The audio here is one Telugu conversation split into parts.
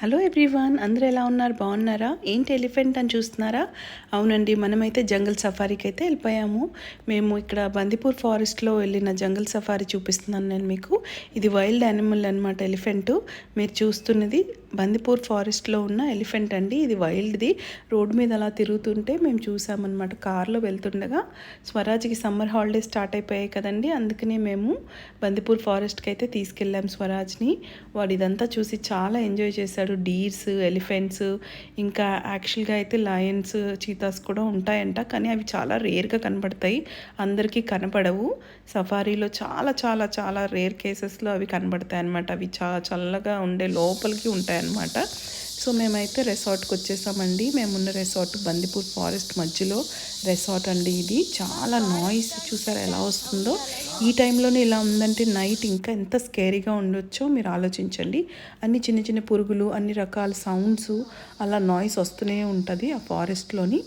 హలో ఎవ్రీవన్ అందరూ ఎలా ఉన్నారు? బాగున్నారా? ఏంటి ఎలిఫెంట్ అని చూస్తున్నారా? అవునండి మనమైతే జంగల్ సఫారీకి అయితే వెళ్ళిపోయాము. మేము ఇక్కడ బందిపూర్ ఫారెస్ట్లో వెళ్ళిన జంగల్ సఫారీ చూపిస్తున్నాను నేను మీకు. ఇది వైల్డ్ యానిమల్ అనమాట ఎలిఫెంట్ మీరు చూస్తున్నది బందిపూర్ ఫారెస్ట్లో ఉన్న ఎలిఫెంట్ అండి. ఇది వైల్డ్ది. రోడ్డు మీద అలా తిరుగుతుంటే మేము చూసామన్నమాట. కార్లో వెళ్తుండగా స్వరాజ్కి సమ్మర్ హాలిడేస్ స్టార్ట్ అయిపోయాయి కదండి. అందుకనే మేము బందిపూర్ ఫారెస్ట్కి అయితే తీసుకెళ్ళాం స్వరాజ్ని. వాడు ఇదంతా చూసి చాలా ఎంజాయ్ చేశాడు. డీర్స్ ఎలిఫెంట్స్ ఇంకా యాక్చువల్గా అయితే లయన్స్ చీతాస్ కూడా ఉంటాయంట. కానీ అవి చాలా రేర్గా కనబడతాయి. అందరికీ కనపడవు. సఫారీలో చాలా చాలా చాలా రేర్ కేసెస్లో అవి కనబడతాయి అన్నమాట అవి చాలా చల్లగా ఉండే లోపలికి ఉంటాయి అన్నమాట. సో మేమైతే రిసార్ట్కి వచ్చేసామండి. మేమున్న రెసార్ట్ బందిపూర్ ఫారెస్ట్ మధ్యలో రిసార్ట్ అండి ఇది. చాలా నాయిస్ చూసారా ఎలా వస్తుందో. ఈ టైంలోనే ఇలా ఉందంటే నైట్ ఇంకా ఎంత స్కేరీగా ఉండొచ్చో మీరు ఆలోచించండి. అన్ని చిన్న చిన్న పురుగులు అన్ని రకాల సౌండ్స్ అలా నాయిస్ వస్తూనే ఉంటుంది ఆ ఫారెస్ట్లోని.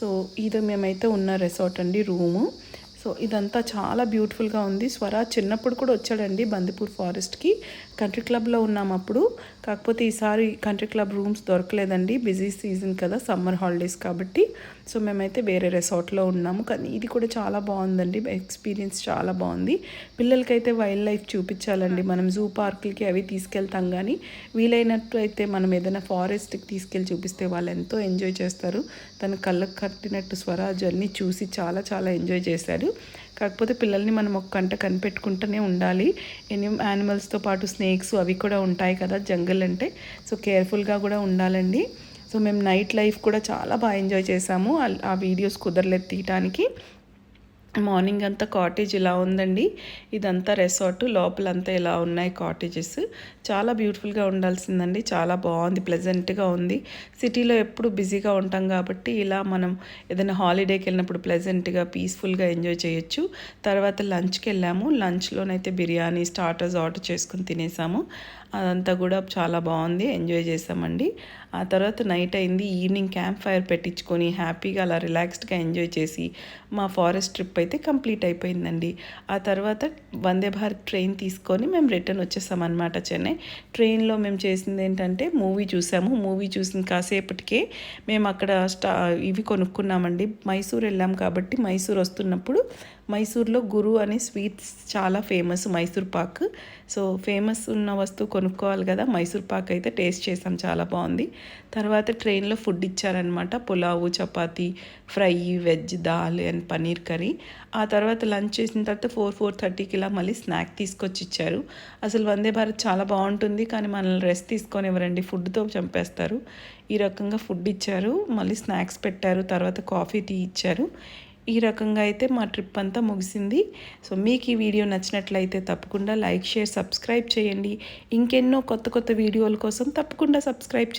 సో ఇది మేమైతే ఉన్న రెసార్ట్ అండి రూము. సో ఇదంతా చాలా బ్యూటిఫుల్గా ఉంది. స్వరాజ్ చిన్నప్పుడు కూడా వచ్చాడండి బందిపూర్ ఫారెస్ట్కి కంట్రీ క్లబ్లో ఉన్నాం అప్పుడు. కాకపోతే ఈసారి కంట్రీ క్లబ్ రూమ్స్ దొరకలేదండి. బిజీ సీజన్ కదా సమ్మర్ హాలిడేస్ కాబట్టి. సో మేమైతే వేరే రిసార్ట్లో ఉన్నాము. కానీ ఇది కూడా చాలా బాగుందండి. ఎక్స్పీరియన్స్ చాలా బాగుంది. పిల్లలకైతే వైల్డ్ లైఫ్ చూపించాలండి. మనం జూ పార్కులకి అవి తీసుకెళ్తాం కానీ వీలైనట్టు అయితే మనం ఏదైనా ఫారెస్ట్కి తీసుకెళ్ళి చూపిస్తే వాళ్ళు ఎంతో ఎంజాయ్ చేస్తారు. తన కళ్ళకు కట్టినట్టు స్వరాజ్ అన్నీ చూసి చాలా చాలా ఎంజాయ్ చేశారు కాకపోతే పిల్లల్ని మనం ఒక కంట కనిపెట్టుకుంటూనే ఉండాలి. ఎన్ని యానిమల్స్తో పాటు స్నేక్స్ అవి కూడా ఉంటాయి కదా జంగల్ అంటే. సో కేర్ఫుల్గా కూడా ఉండాలండి. సో మేము నైట్ లైఫ్ కూడా చాలా బాగా ఎంజాయ్ చేసాము. ఆ వీడియోస్ కుదరలేదు తీయటానికి. మార్నింగ్ అంతా కాటేజ్ ఇలా ఉందండి. ఇదంతా రెసార్ట్ లోపలంతా ఇలా ఉన్నాయి కాటేజెస్. చాలా బ్యూటిఫుల్గా ఉండాల్సిందండి. చాలా బాగుంది ప్లెజెంట్గా ఉంది. సిటీలో ఎప్పుడు బిజీగా ఉంటాం కాబట్టి ఇలా మనం ఏదైనా హాలిడేకి వెళ్ళినప్పుడు ప్లెజెంట్గా పీస్ఫుల్గా ఎంజాయ్ చేయొచ్చు. తర్వాత లంచ్కి వెళ్ళాము. లంచ్లోనైతే బిర్యానీ స్టార్టర్స్ ఆర్డర్ చేసుకుని తినేసాము. అదంతా కూడా చాలా బాగుంది. ఎంజాయ్ చేసామండి ఆ తర్వాత నైట్ అయింది. ఈవినింగ్ క్యాంప్ ఫైర్ పెట్టించుకొని హ్యాపీగా అలా రిలాక్స్డ్గా ఎంజాయ్ చేసి మా ఫారెస్ట్ ట్రిప్ అయితే కంప్లీట్ అయిపోయిందండి. ఆ తర్వాత వందే భారత్ ట్రైన్ తీసుకొని మేము రిటర్న్ వచ్చేసామన్నమాట చెన్నై. ట్రైన్లో మేము చేసింది ఏంటంటే మూవీ చూసాము. మూవీ చూసిన కాసేపటికే మేము అక్కడ స్టా ఇవి కొనుక్కున్నామండి. మైసూర్ వెళ్ళాం కాబట్టి మైసూర్ వస్తున్నప్పుడు మైసూర్లో గురు అనే స్వీట్స్ చాలా famous Mysore pak. So famous ఉన్న వస్తువు కొనుక్కోవాలి కదా మైసూర్ పాక్ అయితే టేస్ట్ చేసాం చాలా బాగుంది. తర్వాత ట్రైన్లో ఫుడ్ ఇచ్చారనమాట pulao chapati fry veg dal and paneer curry. ఆ తర్వాత లంచ్ చేసిన తర్వాత ఫోర్ ఫోర్ థర్టీకి ఇలా మళ్ళీ స్నాక్ తీసుకొచ్చి ఇచ్చారు. అసలు వందే భారత్ చాలా బాగుంటుంది కానీ మనల్ని రెస్ట్ తీసుకొని ఎవరండి ఫుడ్తో చంపేస్తారు. ఈ రకంగా ఫుడ్ ఇచ్చారు మళ్ళీ స్నాక్స్ పెట్టారు తర్వాత కాఫీ టీ ఇచ్చారు. ఈ రకంగా అయితే మా ట్రిప్ అంతా ముగిసింది. సో మీకు ఈ వీడియో నచ్చినట్లయితే తప్పకుండా లైక్ షేర్ సబ్స్క్రైబ్ చేయండి. ఇంకెన్నో కొత్త కొత్త వీడియోల కోసం తప్పకుండా సబ్స్క్రైబ్ చేయండి.